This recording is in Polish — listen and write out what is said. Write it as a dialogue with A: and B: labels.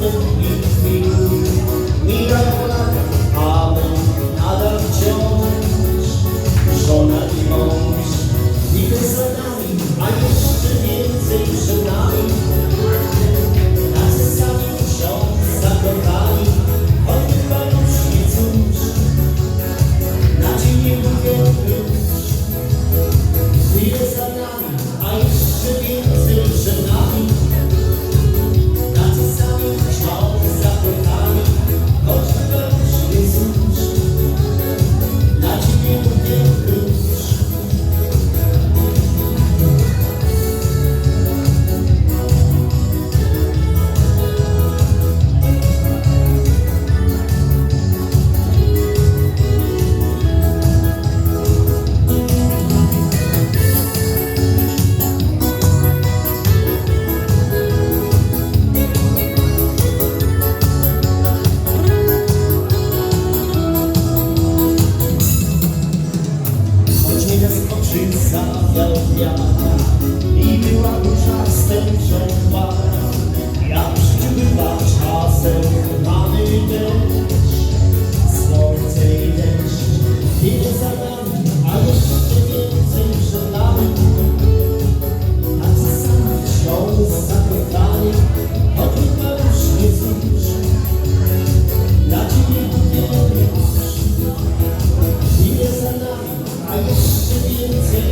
A: Thank you. wiatra I czasem przechwa Ja w życiu czasem chmany deszcz. Słońce i deszcz. Za nami, a jeszcze więcej przed A ty sam wciąż zapytany O tym już ciebie nie wiesz Wiele za nami, a jeszcze więcej